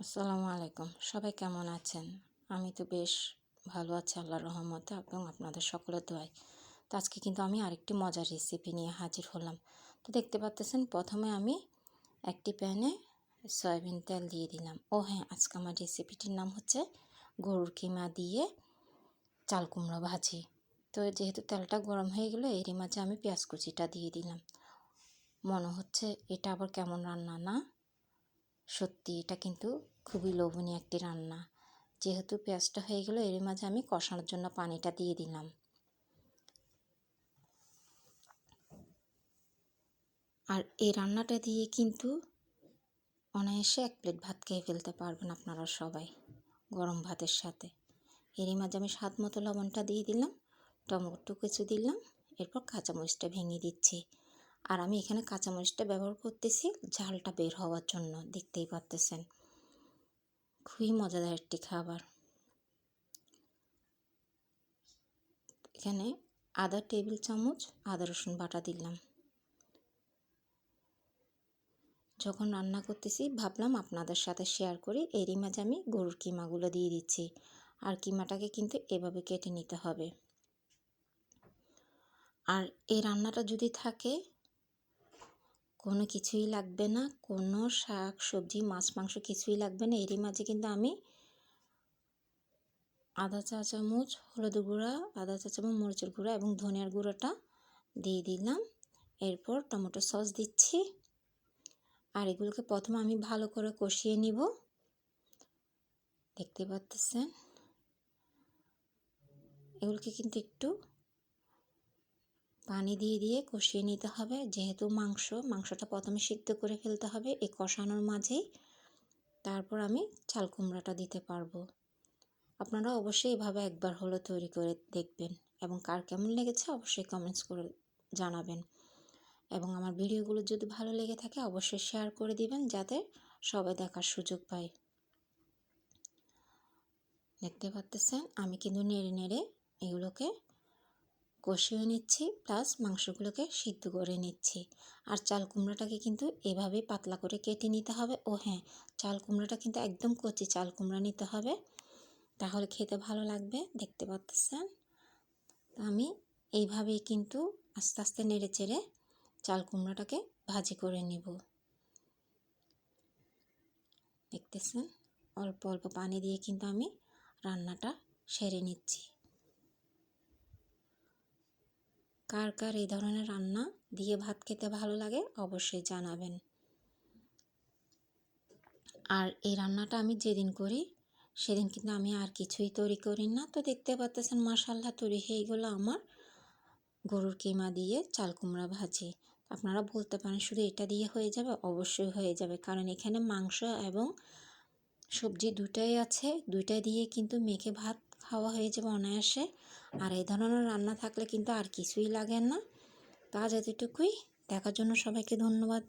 আসসালামু আলাইকুম সবাই কেমন আছেন? আমি তো বেশ ভালো আছি, আল্লাহর রহমতে। এবং আপনাদের সকলের দোয়ায়। তো আজকে কিন্তু আমি আরেকটি মজার রেসিপি নিয়ে হাজির হলাম। তো দেখতে পাচ্তেছেন, প্রথমে আমি একটি প্যানে সয়াবিন তেল দিয়ে দিলাম। ও হ্যাঁ আজকে আমার রেসিপিটির নাম হচ্ছে গরুর কিমা দিয়ে চাল কুমড়ো ভাজি। তো যেহেতু তেলটা গরম হয়ে গেলো, এরই মাঝে আমি পেঁয়াজ কুচিটা দিয়ে দিলাম। মনে হচ্ছে এটা আবার কেমন রান্না না? সত্যি এটা কিন্তু খুবই লোভনীয় একটি রান্না। যেহেতু পেঁয়াজটা হয়ে গেলো, এর মাঝে আমি কষানোর জন্য পানিটা দিয়ে দিলাম। আর এই রান্নাটা দিয়ে কিন্তু অনায়াসে এক প্লেট ভাত খেয়ে ফেলতে পারবেন আপনারা সবাই, গরম ভাতের সাথে। এরই মাঝে আমি স্বাদ মতো লবণটা দিয়ে দিলাম টমেটো কিছু দিলাম, এরপর কাঁচামরিচটা ভেঙে দিচ্ছি। আর আমি এখানে কাঁচামরিচটা ব্যবহার করতেছি, ঝালটা বের হওয়ার জন্য, দেখতেই পারতেছেন। খুবই মজাদার একটি খাবার। এখানে আদা টেবিল চামচ, আদা রসুন বাটা দিলাম। যখন রান্না করতেছি, ভাবলাম আপনাদের সাথে শেয়ার করি, এরই মাঝে আমি গরুর কিমাগুলো দিয়ে দিচ্ছি। আর কিমাটাকে কিন্তু এভাবে কেটে নিতে হবে। আর এই রান্নাটা যদি থাকে কোনো কিছুই লাগবে না, কোনো শাক, সবজি, মাছ, মাংস কিছুই লাগবে না। এরই মাঝে কিন্তু আমি আধা চা চামচ, হলুদ গুঁড়া আধা চা চামচ, মরিচের গুঁড়া এবং ধনিয়ার গুঁড়োটা দিয়ে দিলাম। এরপর টমেটো সস দিচ্ছি। আর এগুলোকে প্রথমে আমি ভালো করে কষিয়ে নিব। দেখতে পাচ্ছেন? এগুলোকে কিন্তু একটু পানি দিয়ে দিয়ে কষিয়ে নিতে হবে। যেহেতু মাংস, মাংসটা প্রথমে সিদ্ধ করে ফেলতে হবে এই কষানোর মাঝেই। তারপর আমি চাল কুমড়াটা দিতে পারব। আপনারা অবশ্যই এভাবে একবার হলো তৈরি করে দেখবেন এবং কার কেমন লেগেছে অবশ্যই কমেন্টস করে জানাবেন। এবং আমার ভিডিওগুলো যদি ভালো লেগে থাকে অবশ্যই শেয়ার করে দিবেন যাতে সবাই দেখার সুযোগ পায়। দেখতে পাচ্তেছেন আমি কিন্তু নেড়ে নেড়ে এগুলোকে কষিয়ে নিচ্ছি প্লাস মাংসগুলোকে সিদ্ধ করে নিচ্ছি। আর চাল কুমড়োটাকে কিন্তু এভাবেই পাতলা করে কেটে নিতে হবে। ও হ্যাঁ চাল কুমড়োটা কিন্তু একদম কচি চাল কুমড়া নিতে হবে। তাহলে খেতে ভালো লাগবে, দেখতে পাচ্ছেন? আমি এইভাবেই কিন্তু আস্তে আস্তে নেড়ে চেড়ে চাল কুমড়াটাকে ভাজি করে নিব। দেখতেছেন? অল্প অল্প পানি দিয়ে কিন্তু আমি রান্নাটা সেরে নিচ্ছি। কার কার এই ধরনের রান্না দিয়ে ভাত খেতে ভালো লাগে অবশ্যই জানাবেন। আর এই রান্নাটা আমি যেদিন করি, সেদিন কিন্তু আমি আর কিছুই তৈরি করি না। তো দেখতে পাচ্তেছেন মাসাল্লাহ তৈরি হয়ে গেলো আমার গরুর কিমা দিয়ে চাল কুমড়া ভাজি। আপনারা বলতে পারেন শুধু এটা দিয়ে হয়ে যাবে, অবশ্যই হয়ে যাবে। কারণ এখানে মাংস এবং সবজি দুটাই আছে, দুইটা দিয়ে কিন্তু মেখে ভাত খাওয়া হয়ে যাবে অনায়াসে। আর এই ধরনের রান্না থাকলে কিন্তু আর কিছুই লাগে না। তা এতটুকুই দেখার জন্য সবাইকে ধন্যবাদ।